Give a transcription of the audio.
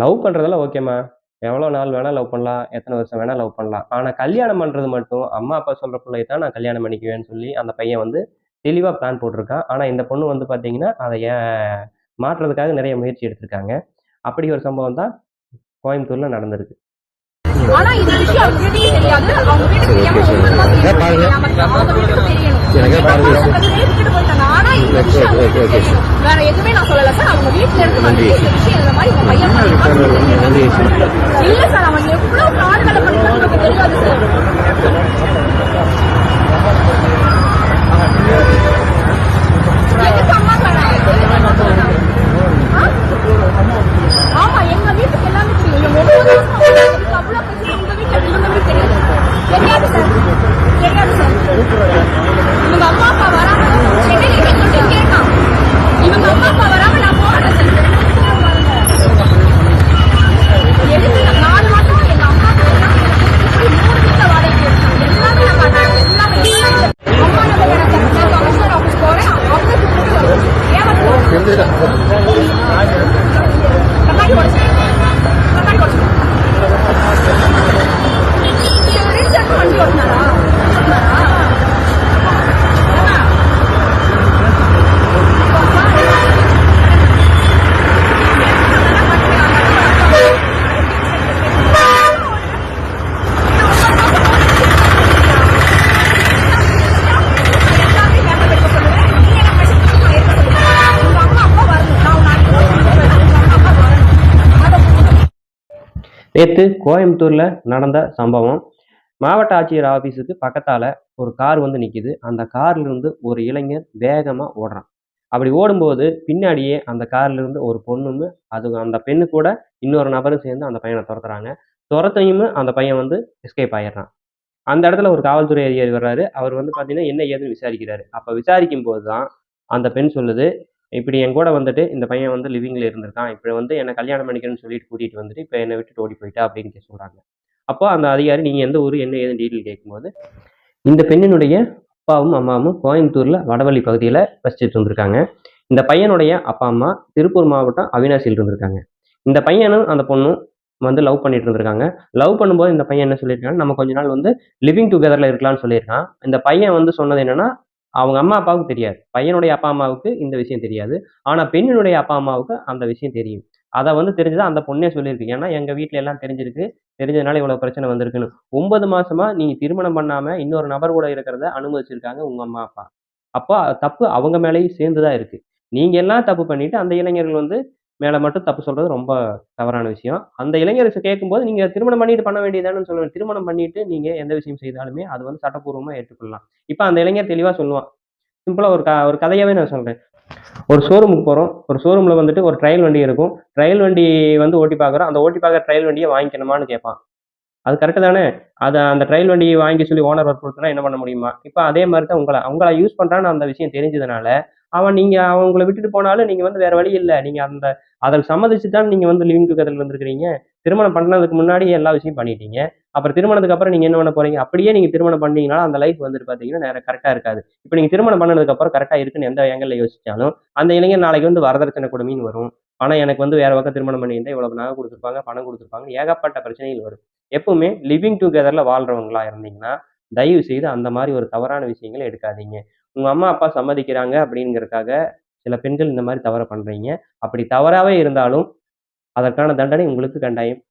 Love பண்றதெல்லாம் ஓகேம்மா. எவ்வளோ நாள் வேணா லவ் பண்ணலாம். எத்தன வருஷம் வேணா லவ் பண்ணலாம். ஆனா கல்யாணம் பண்றது மட்டும் அம்மா, அப்பா சொல்ற புள்ளைய தான் நான் கல்யாணம் பண்ணிக்குவேன்னு சொல்லி அந்த பையன் வந்து தெளிவா பிளான் போட்டிருக்கான். ஆனா இந்த பொண்ணு வந்து பார்த்தீங்கன்னா, அத மாற்றுறதுக்காக நெறைய முயற்சி எடுத்திருக்காங்க. அப்படி ஒரு சம்பவம் தான் கோயம்புத்தூர்ல நடந்திருக்கு. ஆனா இந்த விஷயம் அவங்க வீட்டுக்கு தெரியாது. அவங்க வீட்டுக்கு தெரியாம இந்த விஷயம். வேற எதுவுமே நான் சொல்லல சார். அவங்க வீட்டுல இருந்து வந்து. இந்த விஷயம் இந்த மாதிரி உங்க இல்ல சார் அவன் எவ்வளவு காடுகளை வேலை தெரியாது சார். நேற்று கோயம்புத்தூர்ல நடந்த சம்பவம். மாவட்ட ஆட்சியர் ஆபீஸுக்கு பக்கத்தால ஒரு கார் வந்து நிக்குது. அந்த கார்ல இருந்து ஒரு இளைஞர் வேகமா ஓடுறான். அப்படி ஓடும்போது பின்னாடியே அந்த கார்ல இருந்து ஒரு பொண்ணும், அது அந்த பெண்ணு கூட இன்னொரு நபரும் சேர்ந்து அந்த பையனை துரத்துறாங்க துரத்தையும் அந்த பையன் வந்து எஸ்கேப் ஆயிடுறான். அந்த இடத்துல ஒரு காவல்துறை அதிகாரி வர்றாரு. அவர் வந்து பார்த்தீங்கன்னா, என்ன ஏதுன்னு விசாரிக்கிறாரு. அப்ப விசாரிக்கும்போது தான் அந்த பெண் சொல்லுது, "இப்படி என் கூட வந்துட்டு இந்த பையன் வந்து லிவிங்ல இருந்திருக்கான். இப்படி வந்து என்னை கல்யாணம் பண்ணிக்கணும்னு சொல்லிட்டு கூட்டிட்டு வந்துட்டு, இப்போ என்னை விட்டு ஓடி போயிட்டா" அப்படின்னு சொல்கிறாங்க அப்போ அந்த அதிகாரி, நீங்கள் எந்த ஊரு? என்ன ஏதுன்னு டீட்டெயில் கேட்கும்போது, இந்த பெண்ணினுடைய அப்பாவும், அம்மாவும் கோயம்புத்தூர்ல வடவள்ளி பகுதியில் வசிச்சுட்டு இருந்திருக்காங்க. இந்த பையனுடைய அப்பா, அம்மா திருப்பூர் மாவட்டம் அவினாசியில் இருந்திருக்காங்க. இந்த பையனும் அந்த பொண்ணும் வந்து லவ் பண்ணிட்டு இருந்திருக்காங்க. லவ் பண்ணும்போது இந்த பையன் என்ன சொல்லியிருக்காங்க நம்ம கொஞ்ச நாள் வந்து லிவிங் டுகெதர்ல இருக்கலாம்னு சொல்லியிருக்கான். இந்த பையன் வந்து சொன்னது என்னன்னா, அவங்க அம்மா, அப்பாவுக்கு தெரியாது. பையனுடைய அப்பா, அம்மாவுக்கு இந்த விஷயம் தெரியாது. ஆனால் பெண்ணினுடைய அப்பா, அம்மாவுக்கு அந்த விஷயம் தெரியும். அதை வந்து தெரிஞ்சு அந்த பொண்ணே சொல்லியிருக்கு. ஏன்னா, எங்கள் வீட்டில் எல்லாம் தெரிஞ்சிருக்கு. தெரிஞ்சதுனால இவ்வளோ பிரச்சனை வந்திருக்குன்னு. ஒன்பது மாசமா நீங்கள் திருமணம் பண்ணாமல் இன்னொரு நபர் கூட இருக்கிறத அனுமதிச்சிருக்காங்க உங்கள் அம்மா, அப்பா. அப்போ தப்பு அவங்க மேலேயும் சேர்ந்து தான் இருக்குது நீங்கள் எல்லாம் தப்பு பண்ணிட்டு, அந்த இளைஞர்கள் வந்து மேலே மட்டும் தப்பு சொல்கிறது ரொம்ப தவறான விஷயம். அந்த இளைஞருக்கு கேட்கும்போது, நீங்கள் திருமணம் பண்ணிட்டு பண்ண வேண்டியதானு சொல்லுவேன். திருமணம் பண்ணிட்டு நீங்கள் எந்த விஷயம் செய்தாலுமே அது வந்து சட்டப்பூர்வமாக ஏற்றுக்கொள்ளலாம். இப்போ அந்த இளைஞர் தெளிவாக சொல்லுவான். சிம்பிளாக ஒரு க ஒரு கதையாகவே நான் சொல்கிறேன் ஒரு ஷோரூமுக்கு போகிறோம் ஒரு ஷோரூமில் வந்துட்டு ஒரு ட்ரையல் வண்டி இருக்கும். ட்ரையல் வண்டி வந்து ஓட்டி பார்க்குறோம். அந்த ஓட்டி பார்க்குற ட்ரையல் வண்டியை வாங்கிக்கணுமான்னு கேட்பான். அது கரெக்டு தானே? அதை அந்த ட்ரையல் வண்டியை வாங்கி சொல்லி ஓனர் வற்புறுத்தினா என்ன பண்ண முடியுமா? இப்போ அதே மாதிரி தான் உங்களை அவங்கள யூஸ் பண்ணுறான்னு அந்த விஷயம் தெரிஞ்சதுனால, அவன் நீங்க அவன் விட்டுட்டு போனாலும் நீங்க வந்து வேற வழி இல்லை நீங்க அந்த அதை சம்மதிச்சு தான் நீங்க வந்து லிவிங் டுகெதர்ல வந்திருக்கிறீங்க திருமணம் பண்ணதுக்கு முன்னாடியே எல்லா விஷயம் பண்ணிட்டீங்க. அப்புறம் திருமணத்துக்கு அப்புறம் நீங்க என்ன பண்ண போறீங்க? அப்படியே நீங்க திருமணம் பண்ணீங்கனாலும் அந்த லைஃப் வந்துட்டு பார்த்தீங்கன்னா, நேரம் கரெக்டாக இருக்காது. இப்ப நீங்க திருமணம் பண்ணதுக்கு அப்புறம் இருக்குன்னு எந்த ஆங்கிள்ல யோசிச்சாலும், அந்த இளைஞர் நாளைக்கு வந்து வரதட்சணை கொடுமைன்னு வரும். பணம் எனக்கு வந்து வேற பக்கம் திருமணம் பண்ணியிருந்தா இவ்வளவு நகை கொடுத்துருப்பாங்க பணம் கொடுத்துருப்பாங்க ஏகப்பட்ட பிரச்சனைகள் வரும். எப்பவுமே லிவிங் டுகெதர்ல வாழ்றவங்களா இருந்தீங்கன்னா, தயவு செய்து அந்த மாதிரி ஒரு தவறான விஷயங்களை எடுக்காதீங்க. உங்க அம்மா, அப்பா சம்மதிக்கிறாங்க அப்படிங்கிறதுக்காக சில பெண்கள் இந்த மாதிரி தவறை பண்றீங்க. அப்படி தவறாவே இருந்தாலும், அதற்கான தண்டனை உங்களுக்கு கண்டாயம்